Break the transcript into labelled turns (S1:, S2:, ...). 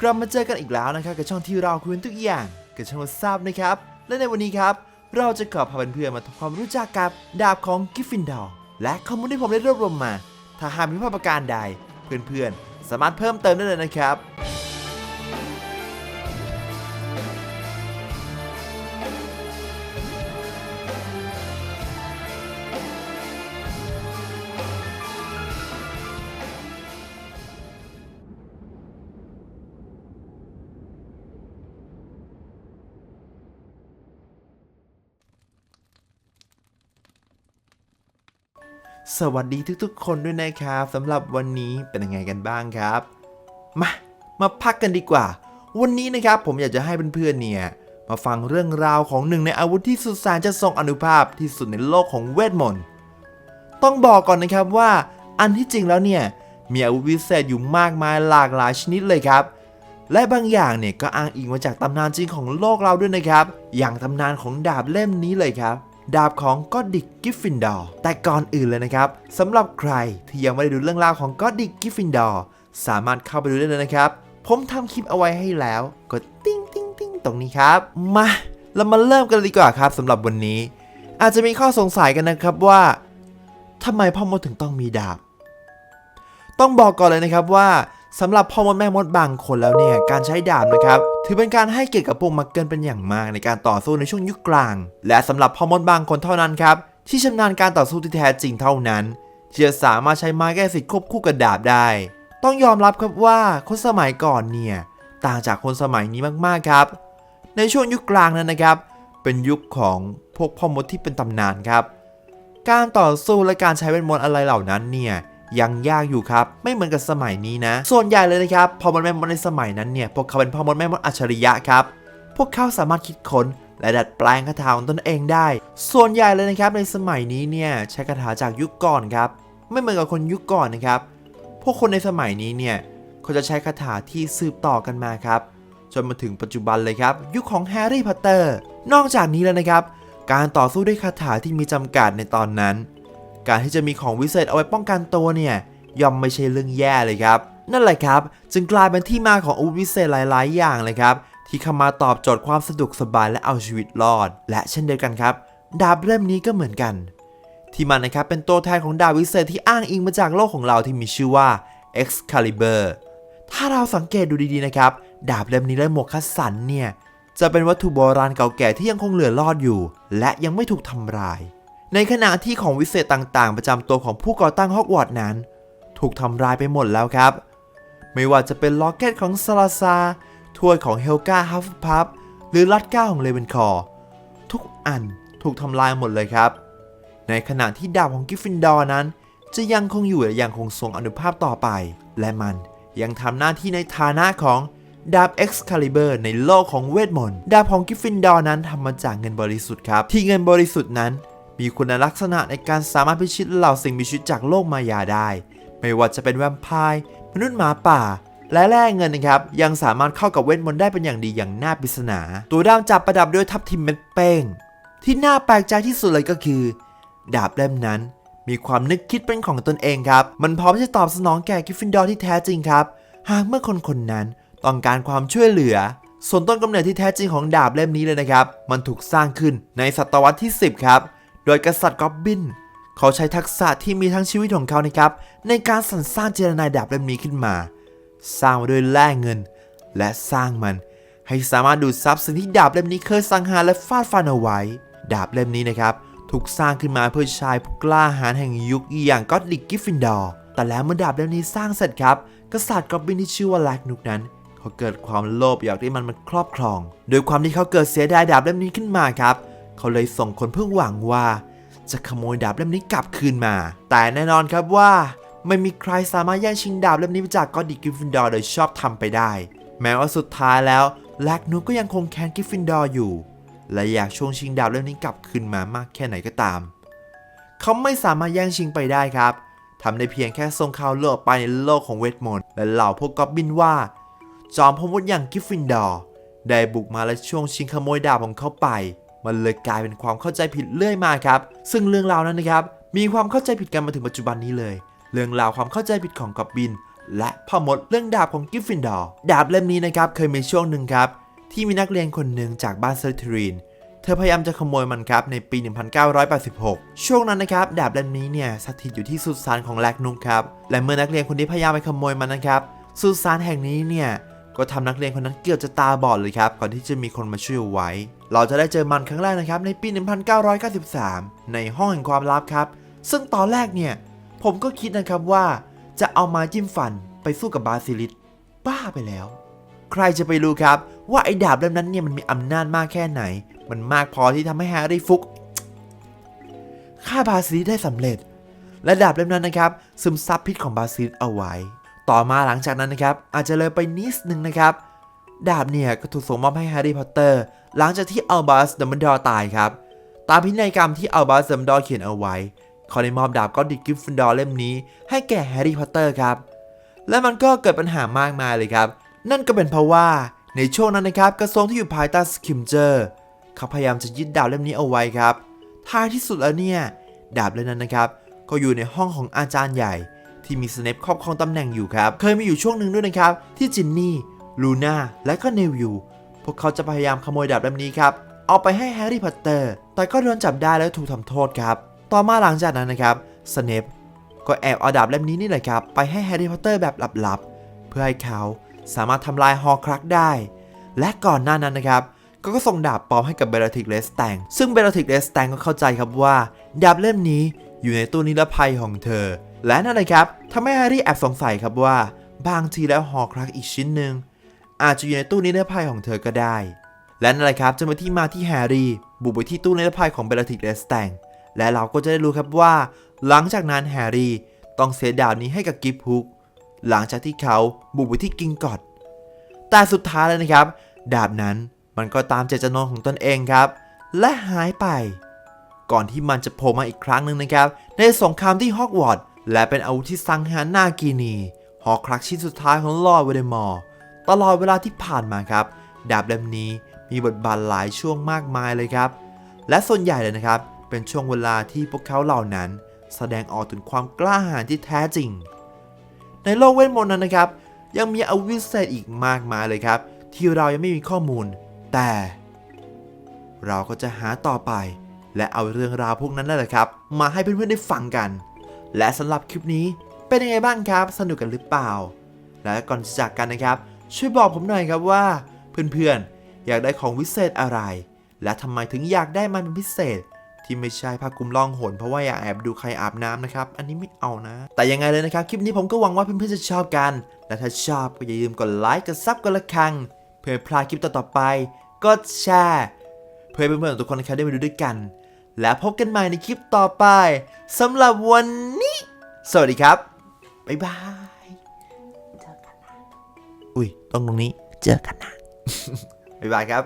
S1: กลับมาเจอกันอีกแล้วนะครับกับช่องที่เราคุยทุกอย่างกับช่องทราบนะครับ และในวันนี้ครับ เราจะขอพาเพื่อนๆมาทำความรู้จักกับดาบของกิฟฟินดอร์และข้อมูลที่ผมได้รวบรวมมา ถ้าหากมีข้อประการใด เพื่อนๆสามารถเพิ่มเติมได้เลยนะครับ สวัสดีทุกๆ คนด้วยนะครับสำหรับวันนี้เป็นยังไงกันบ้างครับ มา มาพักกันดีกว่า วันนี้นะครับผมอยากจะให้เพื่อนๆเนี่ยมาฟังเรื่องราวของหนึ่งในอาวุธที่สุดแสนจะทรงอนุภาพที่สุดในโลกของเวทมนต์ต้องบอกก่อนนะครับว่า อันที่จริงแล้วเนี่ยมีอาวุธวิเศษอยู่มากมายหลากหลายชนิดเลยครับ และบางอย่างเนี่ยก็อ้างอิงมาจากตำนานจริงของโลกเราด้วยนะครับ อย่างตำนานของดาบเล่มนี้เลยครับ ดาบของก็อดดิกกิฟฟินดอร์แต่ก่อนอื่นเลยนะครับสำหรับใครที่ยังไม่ได้ดูเรื่องราวของก็อดดิกกิฟฟินดอร์สามารถเข้าไปดูได้เลยนะครับ ผมทำคลิปเอาไว้ให้แล้ว กดติ้งติ้งติ้งตรงนี้ครับ มาเรามาเริ่มกันเลยดีกว่าครับสำหรับวันนี้ อาจจะมีข้อสงสัยกันนะครับว่าทำไมพ่อมดถึงต้องมีดาบ ต้องบอกก่อนเลยนะครับว่า สำหรับพ่อมดแม่มดบางคนแล้วเนี่ยการใช้ดาบนะครับถือเป็นการให้เกียรติกับพวกมักเกิลเป็นอย่างมากในการต่อสู้ในช่วงยุคกลาง และสำหรับพ่อมดบางคนเท่านั้นครับที่ชำนาญการต่อสู้ที่แท้จริงเท่านั้นที่จะสามารถใช้ไม้แก้สิทธิ์ควบคู่กับดาบได้ ต้องยอมรับครับว่าคนสมัยก่อนเนี่ยต่างจากคนสมัยนี้มากๆครับ ในช่วงยุคกลางนั้นนะครับ เป็นยุคของพวกพ่อมดที่เป็นตำนานครับ การต่อสู้และการใช้เวทมนต์อะไรเหล่านั้นเนี่ย ยังยากอยู่ครับ ไม่เหมือนกับสมัยนี้นะ ส่วนใหญ่เลยนะครับพอมดแม่มดในสมัยนั้นเนี่ยพวกเขาเป็นพ่อมดแม่มดอัจฉริยะครับ พวกเขาสามารถคิดค้นและดัดแปลงคาถาของตนเองได้ ส่วนใหญ่เลยนะครับในสมัยนี้เนี่ยใช้คาถาจากยุคก่อนครับ ไม่เหมือนกับคนยุคก่อนนะครับ พวกคนในสมัยนี้เนี่ยเขาจะใช้คาถาที่สืบต่อกันมาครับ จนมาถึงปัจจุบันเลยครับ ยุคของแฮร์รี่พอตเตอร์ นอกจากนี้แล้วนะครับ การต่อสู้ด้วยคาถาที่มีจำกัดในตอนนั้น การที่จะมีของวิเศษเอาไว้ป้องกันตัวเนี่ยย่อมไม่ใช่เรื่องแย่เลยครับ นั่นแหละครับ จึงกลายเป็นที่มาของอาวุธวิเศษหลาย ๆ อย่างเลยครับ ที่เข้ามาตอบโจทย์ความสะดวกสบายและเอาชีวิตรอด และเช่นเดียวกันครับ ดาบเล่มนี้ก็เหมือนกัน ที่มันนะครับเป็นตัวแทนของดาบวิเศษที่อ้างอิงมาจากโลกของเราที่มีชื่อว่า Excalibur ถ้าเราสังเกตดูดี ๆ นะครับ ดาบเล่มนี้และหมวกคัสสันเนี่ยจะเป็นวัตถุโบราณเก่าแก่ที่ยังคงเหลือรอดอยู่ และยังไม่ถูกทำลาย ในขณะที่ของวิเศษต่างๆ ประจำตัวของผู้ก่อตั้งฮอกวอตส์นั้น ถูกทำลายไปหมดแล้วครับ ไม่ว่าจะเป็นล็อกเก็ตของซาลาซาถ้วยของเฮลกาฮัฟพับหรือลัดก้าของเลเวนคอร์ทุกอันถูกทำลายหมดเลยครับ ในขณะที่ดาบของกิฟฟินดอร์นั้น จะยังคงอยู่และยังคงทรงอนุภาพต่อไป และมันยังทำหน้าที่ในฐานะของดาบ Excalibur ในโลกของเวทมนต์ ดาบของกิฟฟินดอร์นั้นทำมาจากเงินบริสุทธิ์ครับ ที่เงินบริสุทธิ์นั้น มีคุณลักษณะในการสามารถพิชิตเหล่าสิ่งมีชีวิตจากโลกมายาได้ ไม่ว่าจะเป็นแวมไพร์มนุษย์หมาป่า และแร่เงินนะครับ ยังสามารถเข้ากับเวทมนต์ได้เป็นอย่างดีอย่างน่าปริศนา ตัวด้ามจับประดับด้วยทับทิมเม็ดเป้ง ที่น่าแปลกใจที่สุดเลยก็คือ ดาบเล่มนั้น มีความนึกคิดเป็นของตนเองครับ มันพร้อมที่จะตอบสนองแก่กิฟฟินดอร์ที่แท้จริงครับ หากเมื่อคนคนนั้นต้องการความช่วยเหลือส่วนต้นกำเนิดที่แท้จริงของดาบเล่มนี้เลยนะครับ มันถูกสร้างขึ้นในศตวรรษที่ 10 ครับ โดยกษัตริย์กอบบินเขาใช้ทักษะที่มีทั้งชีวิตของเขานะครับ ในการสรรสร้างเจรนายดาบเล่มนี้ขึ้นมา สร้างมาด้วยแร่เงิน และสร้างมัน ให้สามารถดูดซับสิ่งที่ดาบเล่มนี้เคยสังหารและฟาดฟันเอาไว้ ดาบเล่มนี้นะครับถูกสร้างขึ้นมาเพื่อชายผู้กล้าหาญแห่งยุคอย่างก็อดลิกกิฟฟินดอร์แต่แล้วเมื่อดาบเล่มนี้สร้างเสร็จครับ กษัตริย์กอบบินที่ชื่อว่าแลกนุกนั้นเขาเกิดความโลภอยากได้มันมาครอบครอง โดยความที่เขาเกิดเสียดายดาบเล่มนี้ขึ้นมาครับ เขาเลยส่งคนเพื่อหวังว่า จะขโมยดาบเล่มนี้กลับคืนมา แต่แน่นอนครับว่า ไม่มีใครสามารถแย่งชิงดาบเล่มนี้ไปจากก็อดดิกกิฟฟินดอร์โดยชอบทำไปได้ แม้ว่าสุดท้ายแล้วแลกนุกก็ยังคงแค้นกิฟฟินดอร์อยู่ และอยากช่วงชิงดาบเล่มนี้กลับคืนมามากแค่ไหนก็ตาม เขาไม่สามารถแย่งชิงไปได้ครับทำได้เพียงแค่ส่งข่าวเลือกไปในโลกของเวทมนต์และเหล่าพวกกอบบินว่า จอมพมดอย่างกิฟฟินดอร์ได้บุกมาและช่วงชิงขโมยดาบของเขาไป มันเลยกลายเป็นความเข้าใจผิดเรื่อยมาครับ ซึ่งเรื่องราวนั้นนะครับ มีความเข้าใจผิดกันมาถึงปัจจุบันนี้เลย เรื่องราวความเข้าใจผิดของกอบบิน และพ่อมดเรื่องดาบของกิฟฟินดอร์ ดาบเล่มนี้นะครับเคยมีช่วงหนึ่งครับ ที่มีนักเรียนคนหนึ่งจากบ้านเซอร์ทรีน เธอพยายามจะขโมยมันครับในปี 1986 ช่วงนั้นนะครับดาบเล่มนี้เนี่ยสถิตอยู่ที่สุสานของแลกนุกครับ และเมื่อนักเรียนคนนี้พยายามไปขโมยมันนะครับ สุสานแห่งนี้เนี่ย ก็ทำนักเรียนคนนั้นเกือบจะตาบอดเลยครับ ก่อนที่จะมีคนมาช่วยไว้ เราจะได้เจอมันครั้งแรกนะครับ ในปี 1993 ในห้องแห่งความลับครับ ซึ่งตอนแรกเนี่ย ผมก็คิดนะครับว่า จะเอาม้จิ้มฟันไปสู้กับบาซิลิสบ้าไปแล้ว ใครจะไปรู้ครับว่าไอ้ดาบเล่มนั้นเนี่ยมันมีอำนาจมากแค่ไหน มันมากพอที่ทำให้แฮร์รี่ฟุกฆ่าบาซิลิสได้สำเร็จ และดาบเล่มนั้นนะครับ ซึมซับพิษของบาซิลิสเอาไว้ ต่อมาหลังจากนั้นนะครับอาจจะเลยไปนิดนึงนะครับ ดาบเนี่ยก็ถูกส่งมอบให้แฮร์รี่พอตเตอร์หลังจากที่อัลบัสดัมเบิลดอร์ตายครับ ตามพินัยกรรมที่อัลบัสดัมเบิลดอร์เขียนเอาไว้เขาได้มอบดาบก็ดิกกิฟฟินดอร์เล่มนี้ ให้แก่แฮร์รี่พอตเตอร์ครับ และมันก็เกิดปัญหามากมายเลยครับ นั่นก็เป็นเพราะว่าในช่วงนั้นนะครับกระทรวงที่อยู่ภายใต้สคิมเจอร์เขาพยายามจะยึดดาบเล่มนี้เอาไว้ครับท้ายที่สุดแล้วเนี่ยดาบเล่มนั้นนะครับ ก็อยู่ในห้องของอาจารย์ใหญ่ ที่มีสเนปครอบครองตำแหน่งอยู่ครับ เคยมีอยู่ช่วงหนึ่งด้วยนะครับ ที่จินนี่ลูน่าและก็เนวิลพวกเขาจะพยายามขโมยดาบเล่มนี้ครับ เอาไปให้แฮร์รี่พอตเตอร์ แต่ก็โดนจับได้แล้วถูกทำโทษครับ ต่อมาหลังจากนั้นนะครับสเนปก็แอบเอาดาบเล่มนี้นี่แหละครับ ไปให้แฮร์รี่พอตเตอร์แบบลับๆ เพื่อให้เขาสามารถทำลายฮอร์ครักได้ และก่อนหน้านั้นนะครับก็ก็ส่งดาบปลอมให้กับเบลติกเลสแตงซึ่งเบลติกเลสแตงก็เข้าใจครับว่า ดาบเล่มนี้อยู่ในตู้นิรภัยของเธอ และนั่นเลยครับทำให้แฮร์รี่แอบสงสัยครับว่า บางทีแล้วฮอครักอีกชิ้นหนึ่งอาจจะอยู่ในตู้นิรภัยของเธอก็ได้ และนั่นแหละครับจะเป็นที่มาที่แฮร์รี่บุกไปที่ตู้นิรภัยของเบลติกเลสแตงและเราก็จะได้รู้ครับว่า หลังจากนั้นแฮร์รี่ต้องเสียดาบนี้ให้กับกิฟฮุกหลังจากที่เขาบุกไปที่กิงกอดแต่สุดท้ายเลยนะครับ ดาบนั้นมันก็ตามเจตจำนงของตนเองครับ และหายไป ก่อนที่มันจะโผล่มาอีกครั้งหนึ่งนะครับ ในสงครามที่ฮอกวอตส์ และเป็นอาวุธที่สังหารนากีนี หอกครักชิ้นสุดท้ายของลอร์ดเวเดมอร์ตลอดเวลาที่ผ่านมาครับ ดาบเล่มนี้มีบทบาทหลายช่วงมากมายเลยครับ และส่วนใหญ่เลยนะครับ เป็นช่วงเวลาที่พวกเขาเหล่านั้น แสดงออกถึงความกล้าหาญที่แท้จริง ในโลกเวทมนต์นั้นนะครับ ยังมีอาวุธพิเศษอีกมากมายเลยครับ ที่เรายังไม่มีข้อมูล แต่ เราก็จะหาต่อไป และเอาเรื่องราวพวกนั้นนั่นแหละครับ มาให้เพื่อนๆได้ฟังกัน และสำหรับคลิปนี้เป็นยังไงบ้างครับ สนุกกันหรือเปล่า และก่อนจะจากกันนะครับ ช่วยบอกผมหน่อยครับว่า เพื่อนๆ อยากได้ของวิเศษอะไร และทำไมถึงอยากได้มันเป็นพิเศษ ที่ไม่ใช่ผ้าคลุมล่องหนเพราะว่าอยากแอบดูใครอาบน้ำนะครับ อันนี้ไม่เอานะ แต่ยังไงเลยนะครับ คลิปนี้ผมก็หวังว่าเพื่อนๆจะชอบกัน และถ้าชอบก็อย่าลืมกดไลค์กดซับกดละครัง เพื่อพลาดคลิปต่อๆไปกดแชร์ เพื่อเพื่อนๆทุกคนนะครับได้มาดูด้วยกัน และพบกันใหม่ในคลิปต่อไปสำหรับวันนี้ สวัสดีครับ บ๊ายบายอุ้ยต้องตรงนี้ เจอกันนะ บ๊ายบายครับ